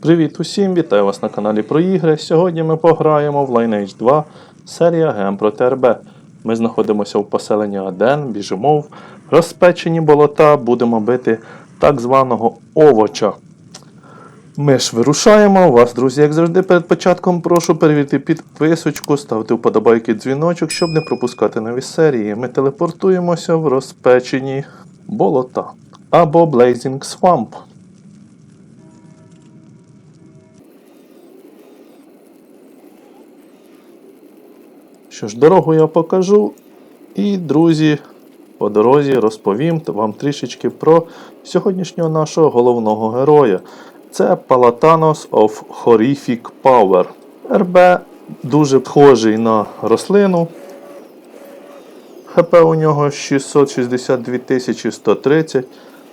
Привіт усім! Вітаю вас на каналі про ігри. Сьогодні ми пограємо в Lineage 2 серія ГМ проти РБ. Ми знаходимося в поселенні Аден, біжимо в розпечені болота, будемо бити так званого овоча. Ми ж вирушаємо. Вас, друзі, як завжди, перед початком прошу перевірити підписочку, ставте вподобайки дзвіночок, щоб не пропускати нові серії. Ми телепортуємося в розпечені болота або Blazing Swamp. Що ж, дорогу я покажу. І, друзі, по дорозі розповім вам трішечки про сьогоднішнього нашого головного героя. Це Palatanos of Horrific Power. РБ дуже схожий на рослину. ХП у нього 662 130.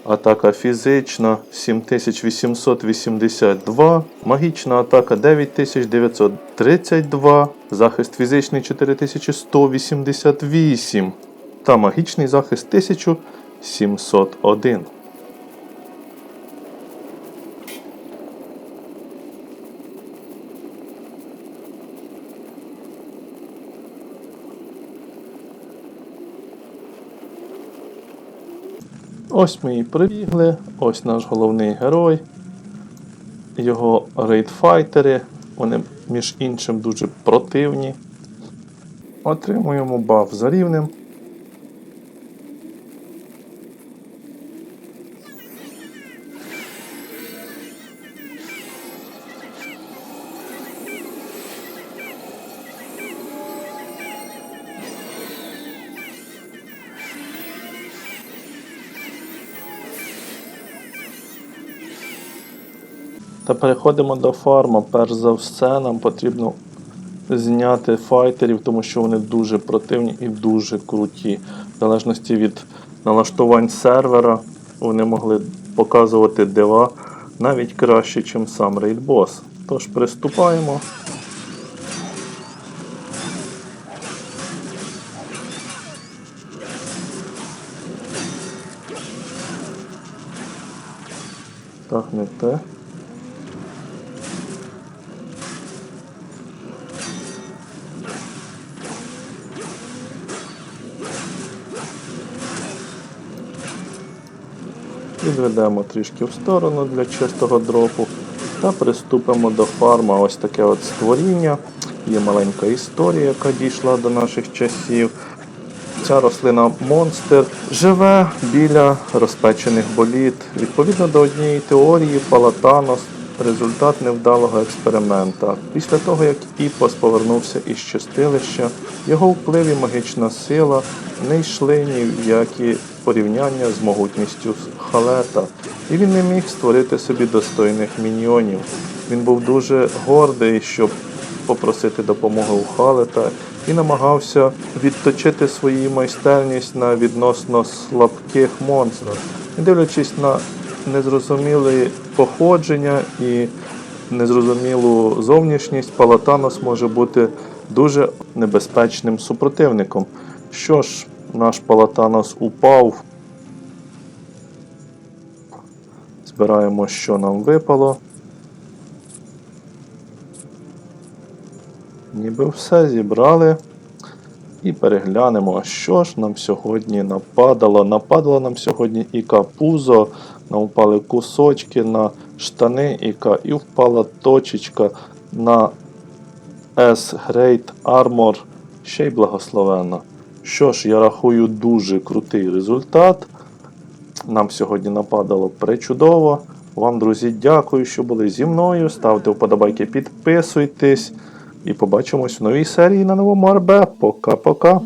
Атака фізична 7882, магічна атака 9932, захист фізичний 4188 та магічний захист 1701. Ось ми і прибігли, ось наш головний герой, його рейдфайтери, вони між іншим дуже противні. Отримуємо баф за рівнем. Та переходимо до фарма. Перш за все, нам потрібно зняти файтерів, тому що вони дуже противні і дуже круті. В залежності від налаштувань сервера, вони могли показувати дива навіть краще, ніж сам рейдбос. Тож приступаємо. Так, не те. Відведемо трішки в сторону для чистого дропу та приступимо до фарма. Ось таке от створіння. Є маленька історія, яка дійшла до наших часів. Ця рослина монстр живе біля розпечених боліт. Відповідно до однієї теорії, Палатанос результат невдалого експеримента. Після того, як Іпос повернувся із чистилища, його вплив і магічна сила не йшли ні в які порівняння з могутністю халета, і він не міг створити собі достойних міньйонів. Він був дуже гордий, щоб попросити допомоги у халета і намагався відточити свою майстерність на відносно слабких монстрах, не дивлячись на незрозуміле походження і незрозумілу зовнішність, Палатанос може бути дуже небезпечним супротивником. Що ж, наш Палатанос упав. Збираємо, що нам випало. Ніби все зібрали. І переглянемо, що ж нам сьогодні нападало. Нападало нам сьогодні і капузо, впали кусочки на штани Іка, і впала точечка на S-Great Armor, ще й благословенна. Що ж, я рахую дуже крутий результат. Нам сьогодні нападало причудово. Вам, друзі, дякую, що були зі мною. Ставте вподобайки, підписуйтесь. І побачимось в новій серії на новому РБ. Пока-пока.